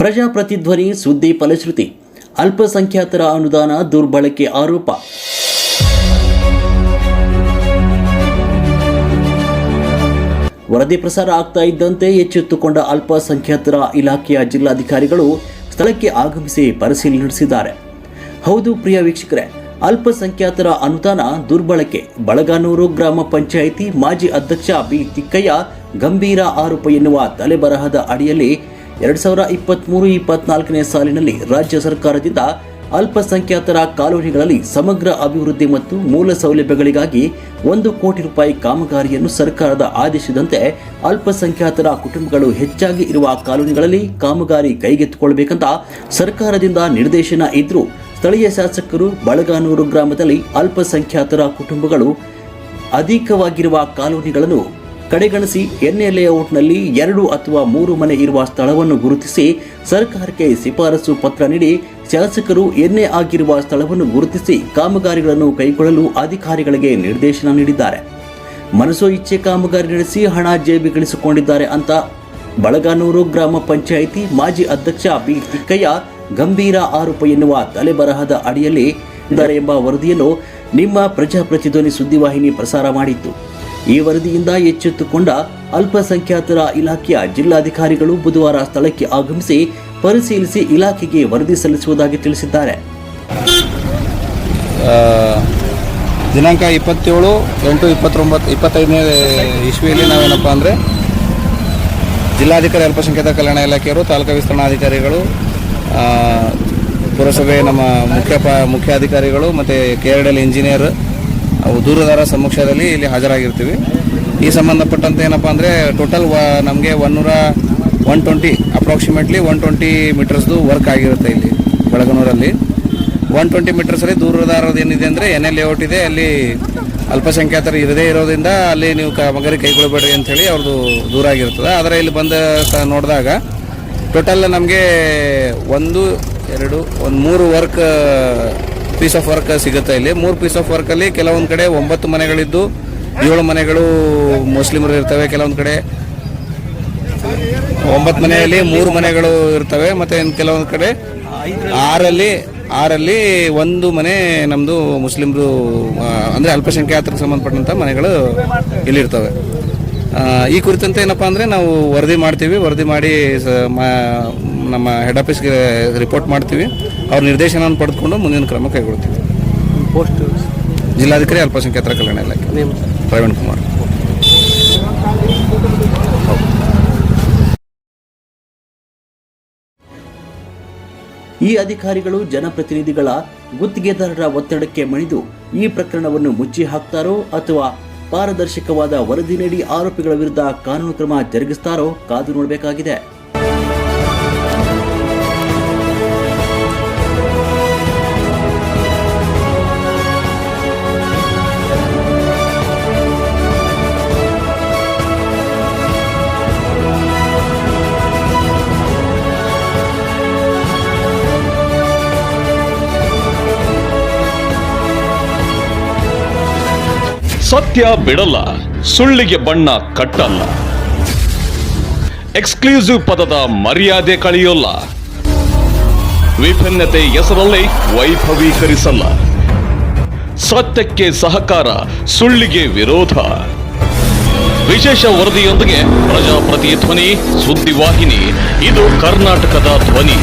ಪ್ರಜಾಪ್ರತಿಧ್ವನಿ ಸುದ್ದಿ ಫಲಶ್ರುತಿ. ಅಲ್ಪಸಂಖ್ಯಾತರ ಅನುದಾನ ದುರ್ಬಳಕೆ ಆರೋಪ. ವರದಿ ಪ್ರಸಾರ ಆಗ್ತಾ ಇದ್ದಂತೆ ಎಚ್ಚೆತ್ತುಕೊಂಡ ಅಲ್ಪಸಂಖ್ಯಾತರ ಇಲಾಖೆಯ ಜಿಲ್ಲಾಧಿಕಾರಿಗಳು ಸ್ಥಳಕ್ಕೆ ಆಗಮಿಸಿ ಪರಿಶೀಲನೆ ನಡೆಸಿದ್ದಾರೆ. ಹೌದು ಪ್ರಿಯ ವೀಕ್ಷಕರೇ, ಅಲ್ಪಸಂಖ್ಯಾತರ ಅನುದಾನ ದುರ್ಬಳಕೆ. ಬಳಗಾನೂರು ಗ್ರಾಮ ಪಂಚಾಯಿತಿ ಮಾಜಿ ಅಧ್ಯಕ್ಷ ಬಿ ತಿಕ್ಕಯ್ಯ ಗಂಭೀರ ಆರೋಪ ಎನ್ನುವ ತಲೆಬರಹದ ಅಡಿಯಲ್ಲಿ ಎರಡ್ ಸಾವಿರ ಇಪ್ಪತ್ತ್ಮೂರು ಇಪ್ಪತ್ನಾಲ್ಕನೇ ಸಾಲಿನಲ್ಲಿ ರಾಜ್ಯ ಸರ್ಕಾರದಿಂದ ಅಲ್ಪಸಂಖ್ಯಾತರ ಕಾಲೋನಿಗಳಲ್ಲಿ ಸಮಗ್ರ ಅಭಿವೃದ್ಧಿ ಮತ್ತು ಮೂಲ ಸೌಲಭ್ಯಗಳಿಗಾಗಿ ಒಂದು ಕೋಟಿ ರೂಪಾಯಿ ಕಾಮಗಾರಿಯನ್ನು ಸರ್ಕಾರದ ಆದೇಶದಂತೆ ಅಲ್ಪಸಂಖ್ಯಾತರ ಕುಟುಂಬಗಳು ಹೆಚ್ಚಾಗಿ ಇರುವ ಕಾಲೋನಿಗಳಲ್ಲಿ ಕಾಮಗಾರಿ ಕೈಗೆತ್ತಿಕೊಳ್ಳಬೇಕಂತ ಸರ್ಕಾರದಿಂದ ನಿರ್ದೇಶನ ಇದ್ದರೂ ಸ್ಥಳೀಯ ಶಾಸಕರು ಬಳಗಾನೂರು ಗ್ರಾಮದಲ್ಲಿ ಅಲ್ಪಸಂಖ್ಯಾತರ ಕುಟುಂಬಗಳು ಅಧಿಕವಾಗಿರುವ ಕಾಲೋನಿಗಳನ್ನು ಕಡೆಗಣಿಸಿ ಎನ್ಎ ಲೇಔಟ್ನಲ್ಲಿ ಎರಡು ಅಥವಾ ಮೂರು ಮನೆ ಇರುವ ಸ್ಥಳವನ್ನು ಗುರುತಿಸಿ ಸರ್ಕಾರಕ್ಕೆ ಶಿಫಾರಸು ಪತ್ರ ನೀಡಿ ಶಾಸಕರು ಎನ್ಎ ಆಗಿರುವ ಸ್ಥಳವನ್ನು ಗುರುತಿಸಿ ಕಾಮಗಾರಿಗಳನ್ನು ಕೈಗೊಳ್ಳಲು ಅಧಿಕಾರಿಗಳಿಗೆ ನಿರ್ದೇಶನ ನೀಡಿದ್ದಾರೆ. ಮನಸೋ ಇಚ್ಛೆ ಕಾಮಗಾರಿ ನಡೆಸಿ ಹಣ ಜೇಬಿಗಳಿಸಿಕೊಂಡಿದ್ದಾರೆ ಅಂತ ಬಳಗಾನೂರು ಗ್ರಾಮ ಪಂಚಾಯಿತಿ ಮಾಜಿ ಅಧ್ಯಕ್ಷ ಬಿ ತಿಕ್ಕಯ್ಯ ಗಂಭೀರ ಆರೋಪ ಎನ್ನುವ ತಲೆಬರಹದ ಅಡಿಯಲ್ಲಿ ಎಂಬ ವರದಿಯನ್ನು ನಿಮ್ಮ ಪ್ರಜಾಪ್ರತಿಧ್ವನಿ ಸುದ್ದಿವಾಹಿನಿ ಪ್ರಸಾರ ಮಾಡಿತ್ತು ಈ ವರದಿಯಿಂದ ಎಚ್ಚೆತ್ತುಕೊಂಡ ಅಲ್ಪಸಂಖ್ಯಾತರ ಇಲಾಖೆಯ ಜಿಲ್ಲಾಧಿಕಾರಿಗಳು ಬುಧವಾರ ಸ್ಥಳಕ್ಕೆ ಆಗಮಿಸಿ ಪರಿಶೀಲಿಸಿ ಇಲಾಖೆಗೆ ವರದಿ ಸಲ್ಲಿಸುವುದಾಗಿ ತಿಳಿಸಿದ್ದಾರೆ. ದಿನಾಂಕ ಇಪ್ಪತ್ತೇಳು ಎಂಟು ಇಪ್ಪತ್ತೊಂಬತ್ತು, ಇಪ್ಪತ್ತೈದನೇ ಇಸ್ವಿಯಲ್ಲಿ ನಾವೇನಪ್ಪ ಅಂದರೆ ಜಿಲ್ಲಾಧಿಕಾರಿ ಅಲ್ಪಸಂಖ್ಯಾತ ಕಲ್ಯಾಣ ಇಲಾಖೆಯವರು, ತಾಲೂಕಾ ವಿಸ್ತರಣಾಧಿಕಾರಿಗಳು ಪುರಸಭೆ ನಮ್ಮ ಮುಖ್ಯ ಮುಖ್ಯಾಧಿಕಾರಿಗಳು ಮತ್ತು ಕೆ ಆರ್ ಇಂಜಿನಿಯರ್ ದೂರದಾರ ಸಮಕ್ಷದಲ್ಲಿ ಇಲ್ಲಿ ಹಾಜರಾಗಿರ್ತೀವಿ. ಈ ಸಂಬಂಧಪಟ್ಟಂತೆ ಏನಪ್ಪ ಅಂದರೆ ಟೋಟಲ್ ವ ನಮಗೆ ಒನ್ನೂರ one twenty approximately one twenty ಮೀಟರ್ಸ್ದು work ಆಗಿರುತ್ತೆ ಇಲ್ಲಿ ಬೆಳಗನೂರಲ್ಲಿ. ಒನ್ ಟ್ವೆಂಟಿ ಮೀಟರ್ಸಲ್ಲಿ ದೂರದಾರದ ಏನಿದೆ ಅಂದರೆ ಎನ್ ಲೇಔಟ್ ಇದೆ, ಅಲ್ಲಿ ಅಲ್ಪಸಂಖ್ಯಾತರು ಇರದೇ ಇರೋದ್ರಿಂದ ಅಲ್ಲಿ ನೀವು ಕಾಮಗಾರಿ ಕೈಗೊಳ್ಳಬೇಡ್ರಿ ಅಂಥೇಳಿ ಅವ್ರದ್ದು ದೂರ ಆಗಿರ್ತದೆ. ಆದರೆ ಇಲ್ಲಿ ಬಂದ ನೋಡಿದಾಗ ಟೋಟಲ್ ನಮಗೆ ಒಂದು, ಎರಡು, ಒಂದು ಮೂರು ವರ್ಕ್ ಪೀಸ್ ಆಫ್ ವರ್ಕ್ ಸಿಗುತ್ತೆ ಇಲ್ಲಿ. ಮೂರು ಪೀಸ್ ಆಫ್ ವರ್ಕಲ್ಲಿ ಕೆಲವೊಂದು ಕಡೆ ಒಂಬತ್ತು ಮನೆಗಳಿದ್ದು, ಏಳು ಮನೆಗಳು ಮುಸ್ಲಿಮರು ಇರ್ತವೆ. ಕೆಲವೊಂದು ಕಡೆ ಒಂಬತ್ತು ಮನೆಯಲ್ಲಿ ಮೂರು ಮನೆಗಳು ಇರ್ತವೆ. ಮತ್ತೆ ಕೆಲವೊಂದು ಕಡೆ ಆರಲ್ಲಿ ಆರಲ್ಲಿ ಒಂದು ಮನೆ ನಮ್ಮದು ಮುಸ್ಲಿಮರು ಅಂದ್ರೆ ಅಲ್ಪಸಂಖ್ಯಾತರಿಗೆ ಸಂಬಂಧಪಟ್ಟಂತ ಮನೆಗಳು ಇಲ್ಲಿರ್ತವೆ ಇರ್ತವೆ. ಈ ಕುರಿತಂತೆ ಏನಪ್ಪಾ ಅಂದ್ರೆ ನಾವು ವರದಿ ಮಾಡ್ತೀವಿ. ವರದಿ ಮಾಡಿ ನಮ್ಮ ಹೆಡ್ ಆಫೀಸ್ಗೆ ರಿಪೋರ್ಟ್ ಮಾಡ್ತೀವಿ. ಅವ್ರ ನಿರ್ದೇಶನವನ್ನು ಪಡೆದುಕೊಂಡು ಮುಂದಿನ ಕ್ರಮ ಕೈಗೊಳ್ತೀವಿ. ಪೋಸ್ಟ್ ಜಿಲ್ಲಾಧಿಕಾರಿ ಅಲ್ಪಸಂಖ್ಯಾತರ ಕಲ್ಯಾಣ ಇಲಾಖೆ. ಪ್ರವೀಣ್ ಕುಮಾರ್. ಈ ಅಧಿಕಾರಿಗಳು ಜನಪ್ರತಿನಿಧಿಗಳ ಗುತ್ತಿಗೆದಾರರ ಒತ್ತಡಕ್ಕೆ ಮಣಿದು ಈ ಪ್ರಕರಣವನ್ನು ಮುಚ್ಚಿ ಹಾಕ್ತಾರೋ ಅಥವಾ ಪಾರದರ್ಶಕವಾದ ವರದಿ ನೀಡಿ ಆರೋಪಿಗಳ ವಿರುದ್ಧ ಕಾನೂನು ಕ್ರಮ ಜರುಗಿಸ್ತಾರೋ ಕಾದು ನೋಡಬೇಕಾಗಿದೆ. ಸತ್ಯ ಬಿಡಲ್ಲ, ಸುಳ್ಳಿಗೆ ಬಣ್ಣ ಕಟ್ಟಲ್ಲ. ಎಕ್ಸ್ಕ್ಲೂಸಿವ್ ಪದದ ಮರ್ಯಾದೆ ಕಳೆಯೋಲ್ಲ. ವಿಭಿನ್ನತೆ ಹೆಸರಲ್ಲಿ ವೈಭವೀಕರಿಸಲ್ಲ. ಸತ್ಯಕ್ಕೆ ಸಹಕಾರ, ಸುಳ್ಳಿಗೆ ವಿರೋಧ. ವಿಶೇಷ ವರದಿಯೊಂದಿಗೆ ಪ್ರಜಾಪ್ರತಿ ಧ್ವನಿ ಸುದ್ದಿವಾಹಿನಿ, ಇದು ಕರ್ನಾಟಕದ ಧ್ವನಿ.